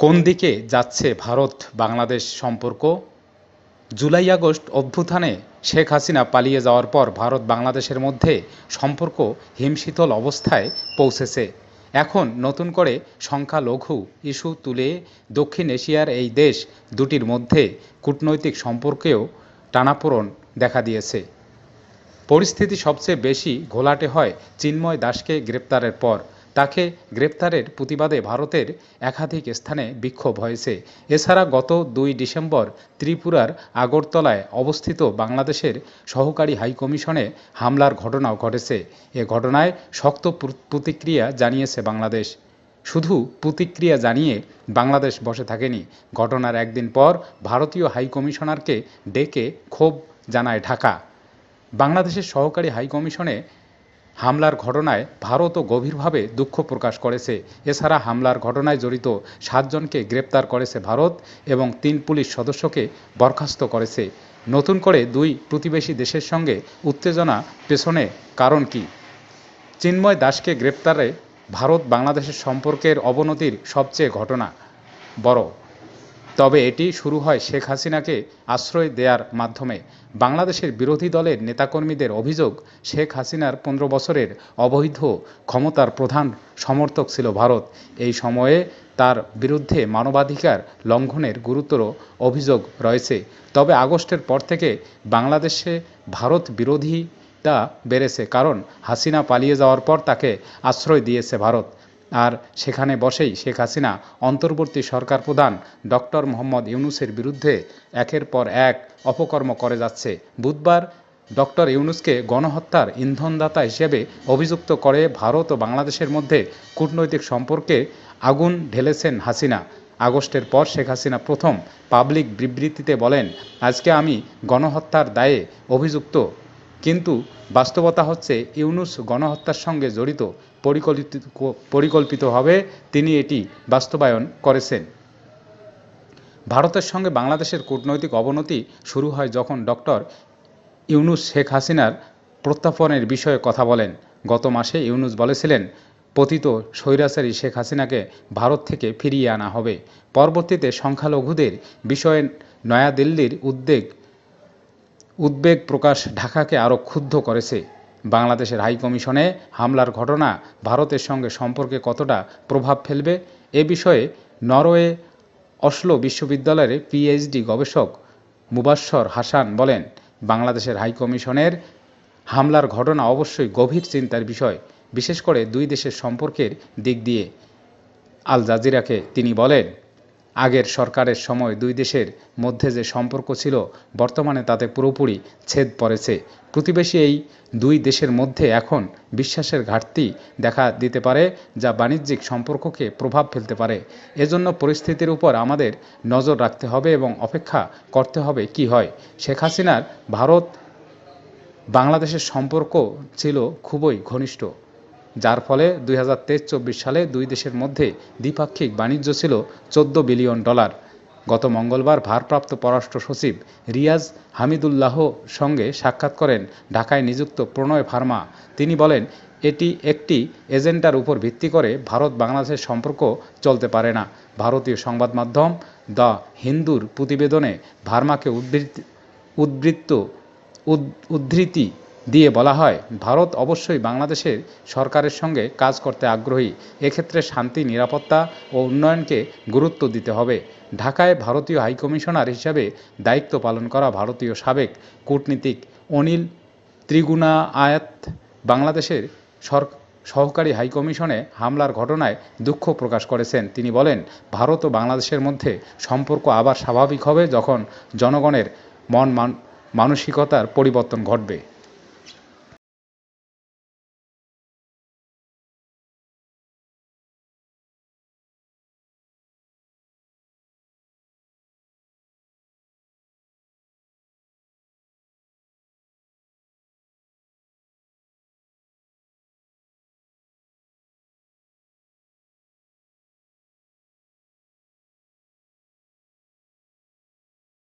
কোন দিকে যাচ্ছে ভারত বাংলাদেশ সম্পর্ক? জুলাই আগস্ট অভ্যুত্থানে শেখ হাসিনা পালিয়ে যাওয়ার পর ভারত বাংলাদেশের মধ্যে সম্পর্ক হিমশীতল অবস্থায় পৌঁছেছে। এখন নতুন করে সংখ্যালঘু ইস্যু তুলে দক্ষিণ এশিয়ার এই দেশ দুটির মধ্যে কূটনৈতিক সম্পর্কেও টানাপোড়ন দেখা দিয়েছে। পরিস্থিতি সবচেয়ে বেশি ঘোলাটে হয় চিন্ময় দাসকে গ্রেপ্তারের পর। তাকে গ্রেপ্তারের প্রতিবাদে ভারতের একাধিক স্থানে বিক্ষোভ হয়েছে। এছাড়া গত দুই ডিসেম্বর ত্রিপুরার আগরতলায় অবস্থিত বাংলাদেশের সহকারী হাইকমিশনে হামলার ঘটনাও ঘটেছে। এ ঘটনায় শক্ত প্রতিক্রিয়া জানিয়েছে বাংলাদেশ। শুধু প্রতিক্রিয়া জানিয়ে বাংলাদেশ বসে থাকেনি। ঘটনার একদিন পর ভারতীয় হাইকমিশনারকে ডেকে ক্ষোভ জানায় ঢাকা। বাংলাদেশের সহকারী হাইকমিশনে হামলার ঘটনায় ভারতও গভীরভাবে দুঃখ প্রকাশ করেছে। এছাড়া হামলার ঘটনায় জড়িত সাতজনকে গ্রেপ্তার করেছে ভারত এবং তিন পুলিশ সদস্যকে বরখাস্ত করেছে। নতুন করে দুই প্রতিবেশী দেশের সঙ্গে উত্তেজনা পেছনে কারণ কি? চিন্ময় দাসকে গ্রেপ্তারে ভারত বাংলাদেশের সম্পর্কের অবনতির সবচেয়ে ঘটনা। বড় তবে এটি শুরু হয় শেখ হাসিনাকে আশ্রয় দেওয়ার মাধ্যমে। বাংলাদেশের বিরোধী দলের নেতাকর্মীদের অভিযোগ, শেখ হাসিনার পনেরো বছরের অবৈধ ক্ষমতার প্রধান সমর্থক ছিল ভারত। এই সময়ে তার বিরুদ্ধে মানবাধিকার লঙ্ঘনের গুরুতর অভিযোগ রয়েছে। তবে আগস্টের পর থেকে বাংলাদেশে ভারত বিরোধিতা বেড়েছে, কারণ হাসিনা পালিয়ে যাওয়ার পর তাকে আশ্রয় দিয়েছে ভারত। আর সেখানে বসেই শেখ হাসিনা অন্তর্বর্তী সরকার প্রধান ডক্টর মোহাম্মদ ইউনুসের বিরুদ্ধে একের পর এক অপকর্ম করে যাচ্ছে। বুধবার ডক্টর ইউনুসকে গণহত্যার ইন্ধনদাতা হিসেবে অভিযুক্ত করে ভারত ও বাংলাদেশের মধ্যে কূটনৈতিক সম্পর্কে আগুন ঢেলেছেন হাসিনা। আগস্টের পর শেখ হাসিনা প্রথম পাবলিক বিবৃতিতে বলেন, আজকে আমি গণহত্যার দায়ে অভিযুক্ত। কিন্তু বাস্তবতা হচ্ছে ইউনুস গণহত্যার সঙ্গে জড়িত। পরিকল্পিত পরিকল্পিতভাবে তিনি এটি বাস্তবায়ন করেছেন। ভারতের সঙ্গে বাংলাদেশের কূটনৈতিক অবনতি শুরু হয় যখন ডক্টর ইউনুস শেখ হাসিনার প্রত্যাপনের বিষয়ে কথা বলেন। গত মাসে ইউনুস বলেছিলেন, পতিত স্বৈরাচারী শেখ হাসিনাকে ভারত থেকে ফিরিয়ে আনা হবে। পরবর্তীতে সংখ্যালঘুদের বিষয়ে নয়াদিল্লির উদ্বেগ উদ্বেগ প্রকাশ ঢাকাকে আরও ক্ষুব্ধ করেছে। বাংলাদেশের হাইকমিশনে হামলার ঘটনা ভারতের সঙ্গে সম্পর্কে কতটা প্রভাব ফেলবে এ বিষয়ে নরওয়ে অসলো বিশ্ববিদ্যালয়ের পিএইচডি গবেষক মুবাশ্বর হাসান বলেন, বাংলাদেশের হাইকমিশনের হামলার ঘটনা অবশ্যই গভীর চিন্তার বিষয়, বিশেষ করে দুই দেশের সম্পর্কের দিক দিয়ে। আল জাজিরাকে তিনি বলেন আগের সরকারের সময় দুই দেশের মধ্যে যে সম্পর্ক ছিল, বর্তমানে তাতে পুরোপুরি ছেদ পড়েছে। প্রতিবেশী এই দুই দেশের মধ্যে এখন বিশ্বাসের ঘাটতি দেখা দিতে পারে, যা বাণিজ্যিক সম্পর্ককে প্রভাব ফেলতে পারে। এজন্য পরিস্থিতির উপর আমাদের নজর রাখতে হবে এবং অপেক্ষা করতে হবে কি হয়। শেখ হাসিনার ভারত বাংলাদেশের সম্পর্ক ছিল খুবই ঘনিষ্ঠ। যার ফলে দুই হাজার সালে দুই দেশের মধ্যে দ্বিপাক্ষিক বাণিজ্য ছিল চোদ্দ বিলিয়ন ডলার। গত মঙ্গলবার ভারপ্রাপ্ত পররাষ্ট্র সচিব রিয়াজ হামিদুল্লাহ সঙ্গে সাক্ষাৎ করেন ঢাকায় নিযুক্ত প্রণয় ভার্মা। তিনি বলেন, এটি একটি এজেন্ডার উপর ভিত্তি করে ভারত বাংলাদেশের সম্পর্ক চলতে পারে না। ভারতীয় সংবাদ মাধ্যম দ্য হিন্দুর প্রতিবেদনে ভার্মাকে উদ্বৃত্ত উদ- উদ্ধৃতি দিয়ে বলা হয়, ভারত অবশ্যই বাংলাদেশের সরকারের সঙ্গে কাজ করতে আগ্রহী। এক্ষেত্রে শান্তি, নিরাপত্তা ও উন্নয়নকে গুরুত্ব দিতে হবে। ঢাকায় ভারতীয় হাইকমিশনার হিসাবে দায়িত্ব পালন করা ভারতীয় সাবেক কূটনীতিক অনিল ত্রিগুণা আয়াত বাংলাদেশের সর, সহকারী হাইকমিশনে হামলার ঘটনায় দুঃখ প্রকাশ করেছেন। তিনি বলেন, ভারত ও বাংলাদেশের মধ্যে সম্পর্ক আবার স্বাভাবিক হবে যখন জনগণের মন, মান- মানসিকতার পরিবর্তন ঘটবে।